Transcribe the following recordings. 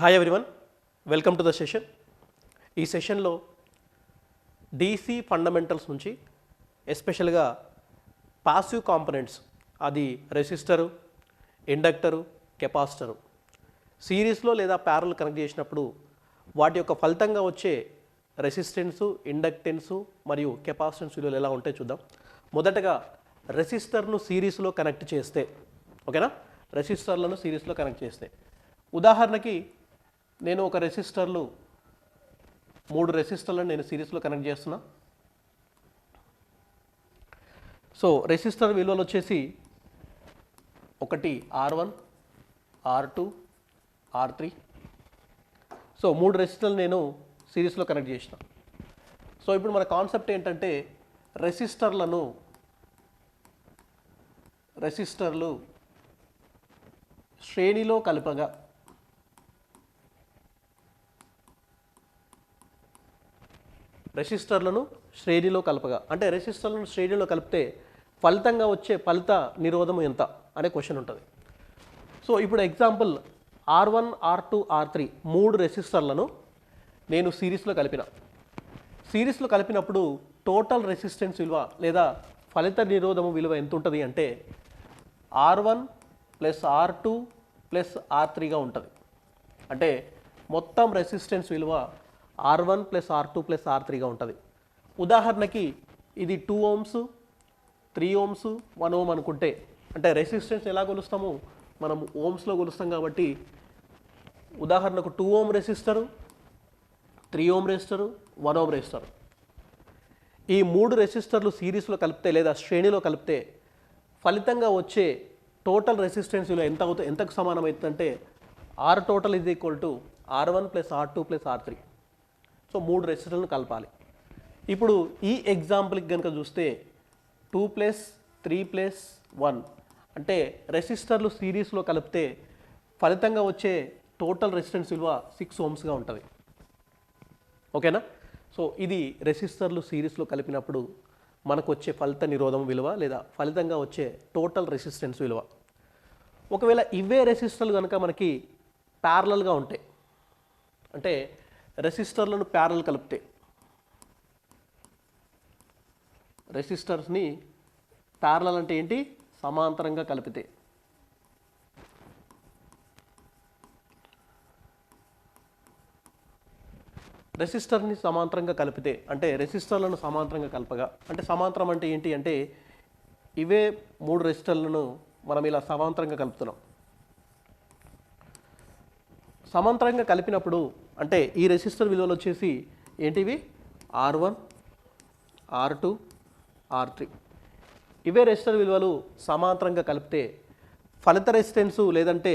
Hi everyone welcome to the session ఈ సెషన్లో DC fundamentals నుంచి ఎస్పెషల్గా పాసివ్ కాంపనెంట్స్ అది రెసిస్టరు ఇండక్టరు కెపాసిటరు సిరీస్లో లేదా ప్యారల్ కనెక్ట్ చేసినప్పుడు వాటి యొక్క ఫలితంగా వచ్చే రెసిస్టెన్సు ఇండక్టెన్సు మరియు కెపాసిటెన్స్ విలువలు ఎలా ఉంటాయి చూద్దాం. మొదటగా రెసిస్టర్ను సిరీస్లో కనెక్ట్ చేస్తే ఓకేనా రెసిస్టర్లను సిరీస్లో కనెక్ట్ చేస్తే. ఉదాహరణకి నేను ఒక రెసిస్టర్లు మూడు రెసిస్టర్లను నేను సిరీస్లో కనెక్ట్ చేస్తున్నా. సో రెసిస్టర్ విలువలు వచ్చేసి ఒకటి R one R two R three. So మూడు రెసిస్టర్లు నేను సిరీస్లో కనెక్ట్ చేసిన. సో ఇప్పుడు మన కాన్సెప్ట్ ఏంటంటే రెసిస్టర్లను రెసిస్టర్లు శ్రేణిలో కలపగా రెసిస్టర్లను శ్రేణిలో కలపగా. అంటే రెసిస్టర్లను శ్రేణిలో కలిపితే ఫలితంగా వచ్చే ఫలిత నిరోధం ఎంత అనే క్వశ్చన్ ఉంటుంది. సో ఇప్పుడు example R one R two R three మూడు రెసిస్టర్లను నేను సిరీస్లో కలిపిన. సిరీస్లో కలిపినప్పుడు టోటల్ రెసిస్టెన్స్ విలువ లేదా ఫలిత నిరోధము విలువ ఎంత ఉంటుంది అంటే R one plus R two plus R త్రీగా ఉంటుంది. అంటే మొత్తం రెసిస్టెన్స్ విలువ R one plus R two plus R త్రీగా ఉంటుంది. ఉదాహరణకి ఇది two ohms three ohms one ohm అనుకుంటే అంటే రెసిస్టెన్స్ ఎలా కొలుస్తాము మనం ఓమ్స్లో కొలుస్తాం కాబట్టి ఉదాహరణకు two ohm resistor three ohm resistor one ohm resistor ఈ మూడు రెసిస్టర్లు సిరీస్లో కలిపితే లేదా శ్రేణిలో కలిపితే ఫలితంగా వచ్చే టోటల్ రెసిస్టెన్స్ విలువ ఎంత అవుతుంది ఎంతకు సమానం అవుతుందంటే R total is equal to R one plus R two plus R three so మూడు రెసిస్టర్లను కలపాలి. ఇప్పుడు ఈ ఎగ్జాంపుల్కి కనుక చూస్తే two plus three plus one అంటే రెసిస్టర్లు సిరీస్లో కలిపితే ఫలితంగా వచ్చే టోటల్ రెసిస్టెన్స్ విలువ సిక్స్ ఓమ్స్గా ఉంటుంది. ఓకేనా? సో ఇది రెసిస్టర్లు సిరీస్లో కలిపినప్పుడు మనకు వచ్చే ఫలిత నిరోధం విలువ లేదా ఫలితంగా వచ్చే టోటల్ రెసిస్టెన్స్ విలువ. ఒకవేళ ఇవే రెసిస్టర్లు కనుక మనకి ప్యారలల్గా ఉంటాయి అంటే రెసిస్టర్లను ప్యారల్ కలిపితే. రెసిస్టర్స్ని ప్యారల్ అంటే ఏంటి? సమాంతరంగా కలిపితే. రెసిస్టర్ని సమాంతరంగా కలిపితే అంటే రెసిస్టర్లను సమాంతరంగా కలపగా అంటే సమాంతరం అంటే ఏంటి అంటే ఇవే మూడు రెసిస్టర్లను మనం ఇలా సమాంతరంగా కలుపుతున్నాం. సమాంతరంగా కలిపినప్పుడు అంటే ఈ రెసిస్టర్ విలువలు వచ్చేసి ఏంటివి? R one R two R three ఇవే రెసిస్టర్ విలువలు సమాంతరంగా కలిపితే ఫలిత రెసిస్టెన్సు లేదంటే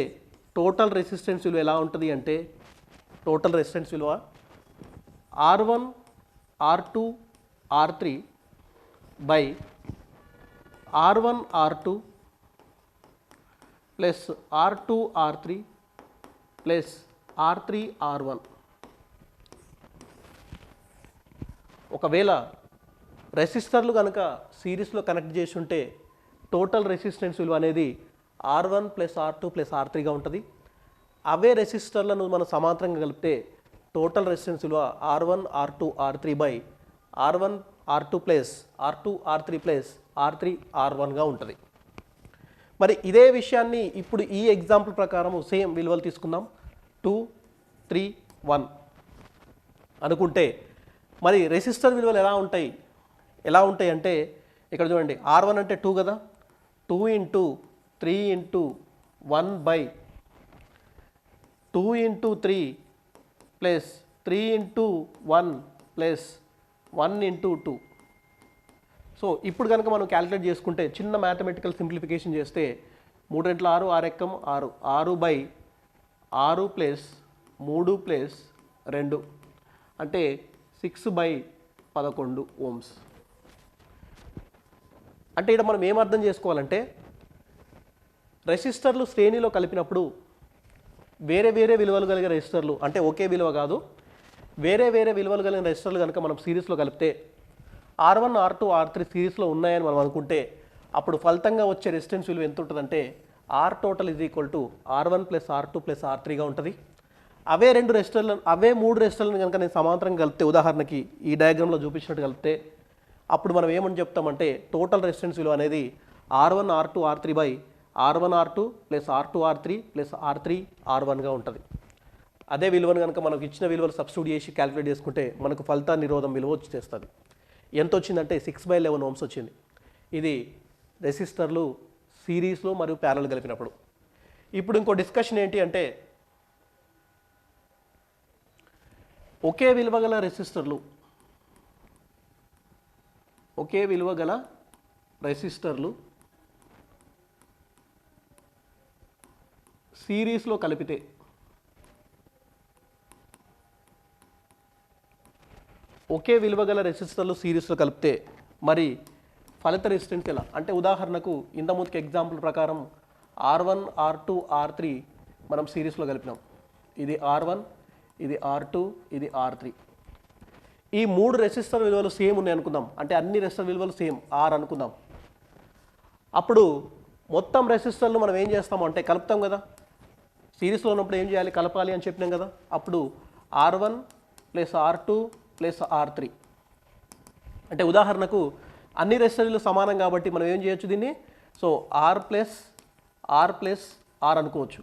టోటల్ రెసిస్టెన్స్ విలువ ఎలా ఉంటుంది అంటే టోటల్ రెసిస్టెన్స్ విలువ R one R two R three by R one R two plus R two R three plus R three R one. ఒకవేళ రెసిస్టర్లు కనుక సిరీస్లో కనెక్ట్ చేసి ఉంటే టోటల్ రెసిస్టెన్స్ విలువ అనేది R one plus R two plus R త్రీగా ఉంటుంది. అవే రెసిస్టర్లను మనం సమాంతరంగా కలిపితే టోటల్ రెసిస్టెన్స్ విలువ R one R two R three by R one R two plus R two R three plus R three R వన్గా ఉంటుంది. మరి ఇదే విషయాన్ని ఇప్పుడు ఈ ఎగ్జాంపుల్ ప్రకారం సేమ్ విలువలు తీసుకుందాం. టూ త్రీ వన్ అనుకుంటే మరి రెసిస్టర్ విలువలు ఎలా ఉంటాయి? ఎలా ఉంటాయి అంటే ఇక్కడ చూడండి ఆర్ వన్ అంటే టూ కదా. Two into three into one by two into three plus three into one plus one into two so ఇప్పుడు కనుక మనం క్యాలిక్యులేట్ చేసుకుంటే చిన్న మ్యాథమెటికల్ సింప్లిఫికేషన్ చేస్తే మూడు రెంట్ల ఆరు ఆరు ఎక్కం ఆరు. ఆరు బై ఆరు ప్లస్ మూడు ప్లస్ రెండు అంటే సిక్స్ బై పదకొండు ఓమ్స్. అంటే ఇక్కడ మనం ఏం అర్థం చేసుకోవాలంటే రెసిస్టర్లు శ్రేణిలో కలిపినప్పుడు వేరే వేరే విలువలు కలిగిన రెసిస్టర్లు అంటే ఒకే విలువ కాదు వేరే వేరే విలువలు కలిగిన రెసిస్టర్లు కనుక మనం సిరీస్లో కలిపితే R one R two R three సిరీస్లో ఉన్నాయని మనం అనుకుంటే అప్పుడు ఫలితంగా వచ్చే రెసిస్టెన్స్ విలువ ఎంత ఉంటుందంటే R total is equal to R one plus R two plus R త్రీగా ఉంటుంది. అవే రెండు రెసిస్టర్లను అవే మూడు రెసిస్టర్లను కనుక నేను సమాంతరంగా కలిపితే ఉదాహరణకి ఈ డయాగ్రామ్లో చూపించినట్టు కలిపితే అప్పుడు మనం ఏమని చెప్తామంటే టోటల్ రెసిస్టెన్స్ విలువ అనేది R one R two R three by R one R two plus R two R three plus R three R వన్గా ఉంటుంది. అదే విలువను కనుక మనకు ఇచ్చిన విలువలు సబ్స్టిట్యూట్ చేసి క్యాలిక్యులేట్ చేసుకుంటే మనకు ఫలిత నిరోధం విలువ వచ్చేస్తుంది ఎంత వచ్చిందంటే సిక్స్ బై లెవెన్ ఓమ్స్ వచ్చింది. ఇది రెసిస్టర్లు సిరీస్లో మరియు ప్యారల్ కలిపినప్పుడు. ఇప్పుడు ఇంకో డిస్కషన్ ఏంటి అంటే ఒకే విలువ గల రెసిస్టర్లు ఒకే విలువ గల రెసిస్టర్లు సిరీస్లో కలిపితే ఒకే విలువ గల రెసిస్టర్లు సిరీస్లో కలిపితే మరి ఫలిత రెసిస్టెన్స్ ఎలా అంటే ఉదాహరణకు ఇంత ముందుకు ఎగ్జాంపుల్ ప్రకారం R one R two R three మనం సిరీస్లో కలిపినాం. ఇది ఆర్ వన్ ఇది ఆర్ టూ ఇది ఆర్ త్రీ. ఈ మూడు రెసిస్టర్ విలువలు సేమ్ ఉన్నాయి అనుకుందాం. అంటే అన్ని రెసిస్టర్ విలువలు సేమ్ ఆర్ అనుకుందాం. అప్పుడు మొత్తం రెసిస్టర్లు మనం ఏం చేస్తాము అంటే కలుపుతాం కదా. సిరీస్లో ఉన్నప్పుడు ఏం చేయాలి? కలపాలి అని చెప్పినాం కదా. అప్పుడు R one plus R two plus R three. అంటే ఉదాహరణకు అన్ని రెసిస్టర్లు సమానం కాబట్టి మనం ఏం చేయొచ్చు దీన్ని? So R plus R plus R అనుకోవచ్చు.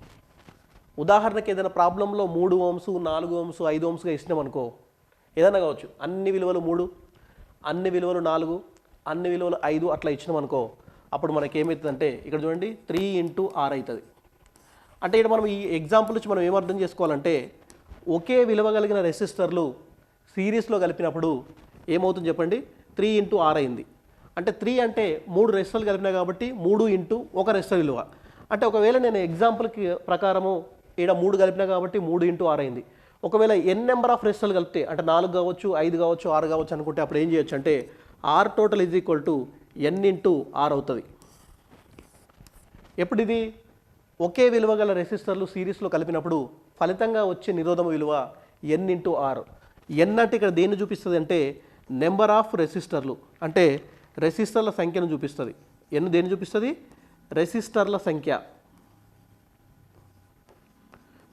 ఉదాహరణకి ఏదైనా ప్రాబ్లంలో మూడు ఓమ్స్ నాలుగు ఓమ్స్ ఐదు ఓమ్స్గా ఇచ్చినాం అనుకో ఏదైనా కావచ్చు. అన్ని విలువలు మూడు అన్ని విలువలు నాలుగు అన్ని విలువలు ఐదు అట్లా ఇచ్చినాం అనుకో అప్పుడు మనకి ఏమవుతుందంటే ఇక్కడ చూడండి త్రీ ఇంటూ ఆర్ అవుతుంది అంటే ఇక్కడ మనం ఈ ఎగ్జాంపుల్ నుంచి మనం ఏమర్థం చేసుకోవాలంటే ఒకే విలువ కలిగిన రెసిస్టర్లు సిరీస్లో కలిపినప్పుడు ఏమవుతుంది చెప్పండి? త్రీ ఇంటూ ఆర్ అయింది. అంటే త్రీ అంటే మూడు రెసిస్టర్లు కలిపినా కాబట్టి మూడు ఇంటూ ఒక రెసిస్టర్ విలువ. అంటే ఒకవేళ నేను ఎగ్జాంపుల్కి ప్రకారము ఇక్కడ మూడు కలిపినా కాబట్టి మూడు ఇంటూ ఆరు అయింది. ఒకవేళ ఎన్ నెంబర్ ఆఫ్ రెసిస్టర్లు కలిపితే అంటే నాలుగు కావచ్చు ఐదు కావచ్చు ఆరు కావచ్చు అనుకుంటే అప్పుడు ఏం చేయొచ్చు అంటే R total is equal to N into R అవుతుంది. ఎప్పుడు ఇది? ఒకే విలువ గల రెసిస్టర్లు సిరీస్లో కలిపినప్పుడు ఫలితంగా వచ్చే నిరోధం విలువ ఎన్ ఇంటూ ఆర్. ఎన్ అంటే ఇక్కడ దేన్ని చూపిస్తుంది అంటే నెంబర్ ఆఫ్ రెసిస్టర్లు. అంటే రెసిస్టర్ల సంఖ్యను చూపిస్తుంది. ఎన్ దేన్ని చూపిస్తుంది? రెసిస్టర్ల సంఖ్య.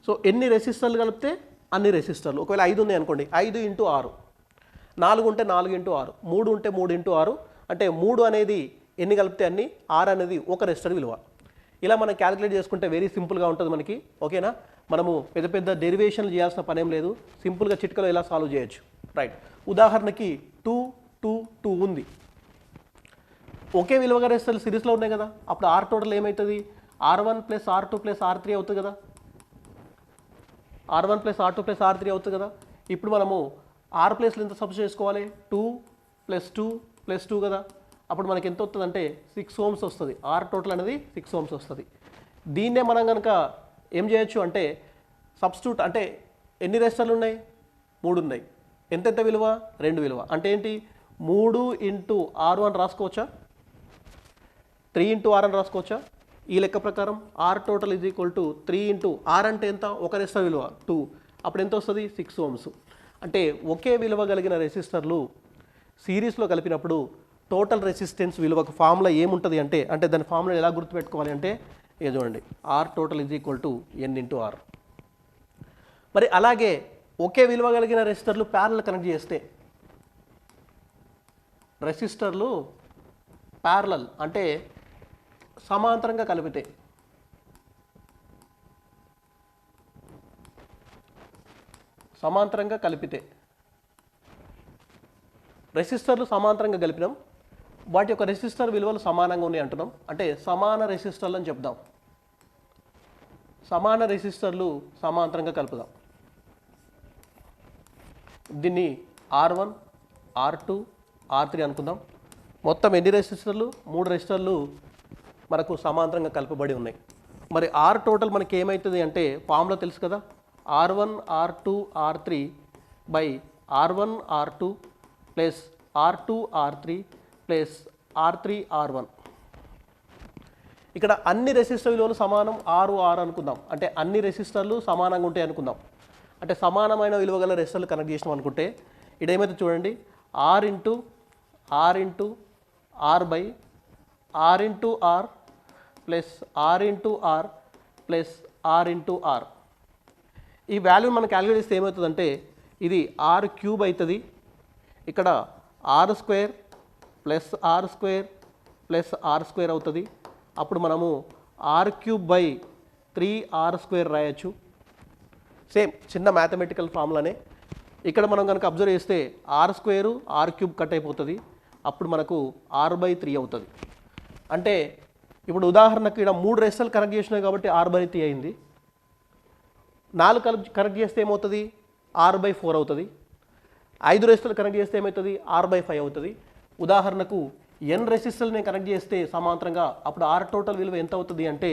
సో ఎన్ని రెసిస్టర్లు కలిపితే అన్ని రెసిస్టర్లు. ఒకవేళ ఐదు ఉన్నాయి అనుకోండి. ఐదు ఇంటూ ఆరు. నాలుగు ఉంటే నాలుగు ఇంటూ ఆరు. మూడు ఉంటే మూడు ఇంటూ ఆరు. అంటే మూడు అనేది ఎన్ని కలిపితే అన్ని? ఆరు అనేది ఒక రెసిస్టర్ విలువ. ఇలా మనం క్యాలిక్యులేట్ చేసుకుంటే వెరీ సింపుల్గా ఉంటుంది మనకి. ఓకేనా? మనము పెద్ద పెద్ద డెరివేషన్లు చేయాల్సిన పనేం లేదు. సింపుల్గా చిట్కలో ఇలా సాల్వ్ చేయొచ్చు. రైట్. ఉదాహరణకి టూ టూ టూ ఉంది. ఒకే విలువగా రెసిస్టర్లు సిరీస్లో ఉన్నాయి కదా. అప్పుడు ఆర్ టోటల్ ఏమవుతుంది R one plus R two plus R three అవుతుంది కదా. R one plus R two plus R three అవుతుంది కదా. ఇప్పుడు మనము ఆర్ ప్లేస్లో ఎంత సబ్స్ చేసుకోవాలి. Two plus two plus two కదా. అప్పుడు మనకి ఎంత వస్తుంది అంటే సిక్స్ హోమ్స్ వస్తుంది. ఆర్ టోటల్ అనేది సిక్స్ హోమ్స్ వస్తుంది. దీన్నే మనం కనుక ఏం చేయొచ్చు అంటే సబ్స్టిట్యూట్ అంటే ఎన్ని రెజిస్టర్లు ఉన్నాయి? మూడు ఉన్నాయి. ఎంతెంత విలువ? రెండు విలువ. అంటే ఏంటి? మూడు ఇంటూ ఆరు అని రాసుకోవచ్చా? త్రీ ఇంటూ ఆర్ అని రాసుకోవచ్చా? ఈ లెక్క ప్రకారం R total is equal to three into R అంటే ఎంత? ఒక రెసిస్టర్ విలువ టూ. అప్పుడు ఎంత వస్తుంది? Six ohms. అంటే ఒకే విలువ కలిగిన రెసిస్టర్లు సిరీస్లో కలిపినప్పుడు టోటల్ రెసిస్టెన్స్ విలువకు ఫార్ములా ఏముంటుంది అంటే అంటే దాని ఫార్ములా ఎలా గుర్తుపెట్టుకోవాలి అంటే ఏ చూడండి R total is equal to N into R. మరి అలాగే ఒకే విలువ కలిగిన రెసిస్టర్లు ప్యారల్ కనెక్ట్ చేస్తే రెసిస్టర్లు ప్యారలల్ అంటే సమాంతరంగా కలిపితే. సమాంతరంగా కలిపితే. రెసిస్టర్లు సమాంతరంగా కలిపినాం. వాటి యొక్క రెసిస్టర్ విలువలు సమానంగా ఉన్నాయి అంటున్నాం. అంటే సమాన రెసిస్టర్లు అని చెప్దాం. సమాన రెసిస్టర్లు సమాంతరంగా కలుపుదాం. దీన్ని R one R two R three అనుకుందాం. మొత్తం ఎన్ని రెసిస్టర్లు? మూడు రెసిస్టర్లు మనకు సమాంతరంగా కలపబడి ఉన్నాయి. మరి ఆర్ టోటల్ మనకి ఏమవుతుంది అంటే ఫామ్లో తెలుసు కదా? R one R two R three by R one R two plus R two R three plus R three R one ఇక్కడ అన్ని రెసిస్టర్ విలువలు సమానం ఆరు ఆరు అనుకుందాం. అంటే అన్ని రెసిస్టర్లు సమానంగా ఉంటాయి అనుకుందాం. అంటే సమానమైన విలువ గల రెసిస్టర్లు కనెక్ట్ చేసినాం అనుకుంటే ఇదేమైతే చూడండి? R into R into R by R into R plus R into R plus R into R ఈ వాల్యూ మనం క్యాలిక్యులేట్ చేస్తే ఏమవుతుందంటే ఇది ఆర్ క్యూబ్ అవుతుంది. ఇక్కడ R square plus R square plus R square అవుతుంది. అప్పుడు మనము R cube by three R square రాయొచ్చు. సేమ్ చిన్న మ్యాథమెటికల్ ఫార్ములానే ఇక్కడ మనం కనుక అబ్జర్వ్ చేస్తే R square R cube cut అయిపోతుంది. అప్పుడు మనకు ఆర్ బై త్రీ అవుతుంది. అంటే ఇప్పుడు ఉదాహరణకు ఇక్కడ మూడు రెస్టలు కనెక్ట్ చేసినాయి కాబట్టి ఆరు బై త్రీ అయింది. నాలుగు కనెక్ట్ కనెక్ట్ చేస్తే ఏమవుతుంది? ఆర్ బై ఫోర్ అవుతుంది. ఐదు రెసిస్టర్లు కనెక్ట్ చేస్తే ఏమవుతుంది? ఆరు బై ఫైవ్ అవుతుంది. ఉదాహరణకు ఎన్ రెసిస్టర్ని కనెక్ట్ చేస్తే సమాంతరంగా అప్పుడు ఆర్ టోటల్ విలువ ఎంత అవుతుంది అంటే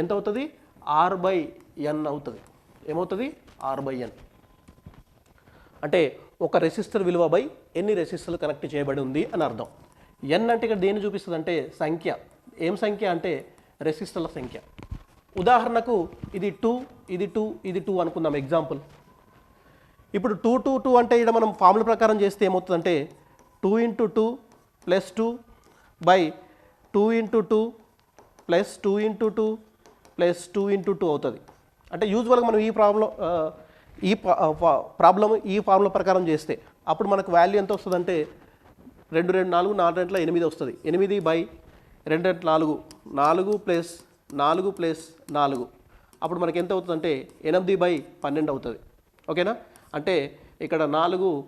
ఎంత అవుతుంది? ఆర్ బై ఎన్ అవుతుంది. ఏమవుతుంది? ఆర్ బై ఎన్ అంటే ఒక రెసిస్టర్ విలువ బై ఎన్ని రెసిస్టర్లు కనెక్ట్ చేయబడి ఉంది అని అర్థం. ఎన్ అంటే ఇక్కడ దేన్ని చూపిస్తుంది అంటే సంఖ్య. ఏం సంఖ్య అంటే రెసిస్టర్ల సంఖ్య. ఉదాహరణకు ఇది టూ ఇది టూ ఇది టూ అనుకుందాం ఎగ్జాంపుల్ ఇప్పుడు టూ టూ టూ అంటే ఇక్కడ మనం ఫార్ములా ప్రకారం చేస్తే ఏమవుతుందంటే two into two plus two by two into two plus two into two plus two into two అవుతుంది. అంటే యూజువల్గా మనం ఈ ప్రాబ్లం ఈ ప్రాబ్లం ఈ ఫార్ములా ప్రకారం చేస్తే అప్పుడు మనకు వాల్యూ ఎంత వస్తుందంటే రెండు రెండు నాలుగు నాలుగు రెంట్ల ఎనిమిది వస్తుంది. ఎనిమిది బై రెండు రెండు నాలుగు. నాలుగు ప్లస్ నాలుగు ప్లస్ నాలుగు. అప్పుడు మనకి ఎంత అవుతుందంటే ఎనిమిది బై పన్నెండు అవుతుంది. ఓకేనా? అంటే ఇక్కడ నాలుగు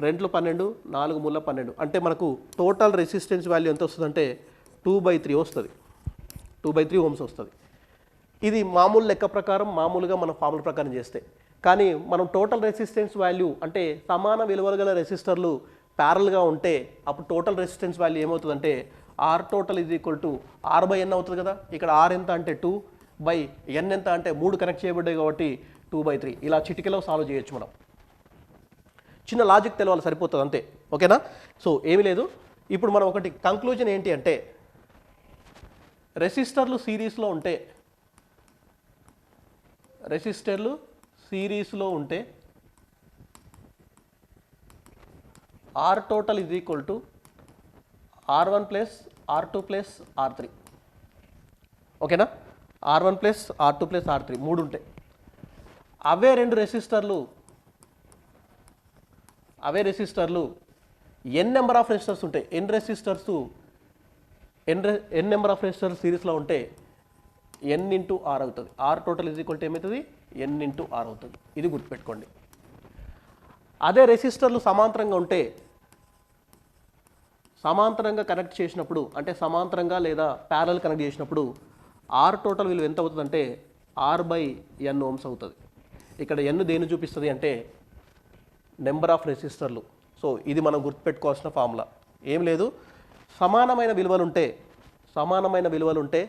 రెంట్లు పన్నెండు నాలుగు ముళ్ళ పన్నెండు. అంటే మనకు టోటల్ రెసిస్టెన్స్ వాల్యూ ఎంత వస్తుందంటే టూ బై త్రీ వస్తుంది. టూ బై త్రీ ఓమ్స్ వస్తుంది. ఇది మామూలు లెక్క ప్రకారం మామూలుగా మన ఫార్ములా ప్రకారం చేస్తే. కానీ మనం టోటల్ రెసిస్టెన్స్ వాల్యూ అంటే సమాన విలువలు గల రెసిస్టర్లు ప్యారల్గా ఉంటే అప్పుడు టోటల్ రెసిస్టెన్స్ వాల్యూ ఏమవుతుందంటే ఆర్ టోటల్ ఇది equal to R by N అవుతుంది కదా? ఇక్కడ ఆర్ ఎంత అంటే టూ బై ఎన్ ఎంత అంటే మూడు కనెక్ట్ చేయబడ్డాయి కాబట్టి టూ బై త్రీ. ఇలా చిటికలో సాల్వ్ చేయొచ్చు మనం. చిన్న లాజిక్ తెలవాలి సరిపోతుంది అంతే. ఓకేనా? సో ఏమీ లేదు. ఇప్పుడు మనం ఒకటి కంక్లూజన్ ఏంటి అంటే రెసిస్టర్లు సిరీస్లో ఉంటే రెసిస్టర్లు సిరీస్లో ఉంటే R total is equal to R one plus R two plus R three ఓకేనా R one plus R two plus R three మూడు ఉంటాయి. అవే రెండు రెసిస్టర్లు అవే రెసిస్టర్లు ఎన్ నెంబర్ ఆఫ్ రెసిస్టర్స్ ఉంటాయి. N resistors N N number of resistors సిరీస్లో ఉంటే N into R అవుతుంది. R total is equal to ఏమవుతుంది? ఎన్ ఇంటూ ఆర్ అవుతుంది. ఇది గుర్తుపెట్టుకోండి. అదే రెసిస్టర్లు సమాంతరంగా ఉంటే సమాంతరంగా కనెక్ట్ చేసినప్పుడు అంటే సమాంతరంగా లేదా ప్యారల్ కనెక్ట్ చేసినప్పుడు ఆర్ టోటల్ విలువ ఎంత అవుతుందంటే ఆర్ బై ఎన్ ఓమ్స్ అవుతుంది. ఇక్కడ ఎన్ దేన్ని చూపిస్తుంది అంటే నెంబర్ ఆఫ్ రెసిస్టర్లు. సో ఇది మనం గుర్తుపెట్టుకోవాల్సిన ఫార్ములా ఏం లేదు. సమానమైన విలువలుంటే సమానమైన విలువలు ఉంటే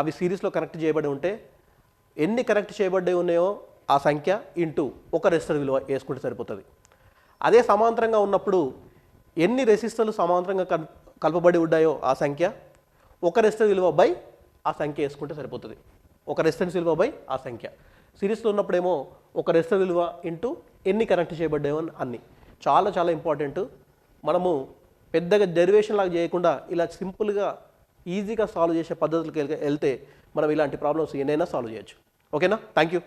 అవి సిరీస్లో కనెక్ట్ చేయబడి ఉంటే ఎన్ని కనెక్ట్ చేయబడి ఉన్నాయో ఆ సంఖ్య ఇంటూ ఒక రెసిస్టర్ విలువ వేసుకుంటే సరిపోతుంది. అదే సమాంతరంగా ఉన్నప్పుడు ఎన్ని రెసిస్టర్లు సమాంతరంగా కల్ కలపబడి ఉన్నాయో ఆ సంఖ్య ఒక రెసిస్టర్ విలువ బై ఆ సంఖ్య వేసుకుంటే సరిపోతుంది. ఒక రెసిస్టెన్స్ విలువ బై ఆ సంఖ్య. సిరీస్లో ఉన్నప్పుడేమో ఒక రెసిస్టర్ విలువ ఇంటూ ఎన్ని కనెక్ట్ చేయబడ్డాయో అని అన్ని. చాలా చాలా ఇంపార్టెంట్. మనము పెద్దగా డెరివేషన్ లాగా చేయకుండా ఇలా సింపుల్గా ఈజీగా సాల్వ్ చేసే పద్ధతులకు వెళ్తే మనం ఇలాంటి ప్రాబ్లమ్స్ ఎన్నైనా సాల్వ్ చేయొచ్చు. ఓకేనా? Thank you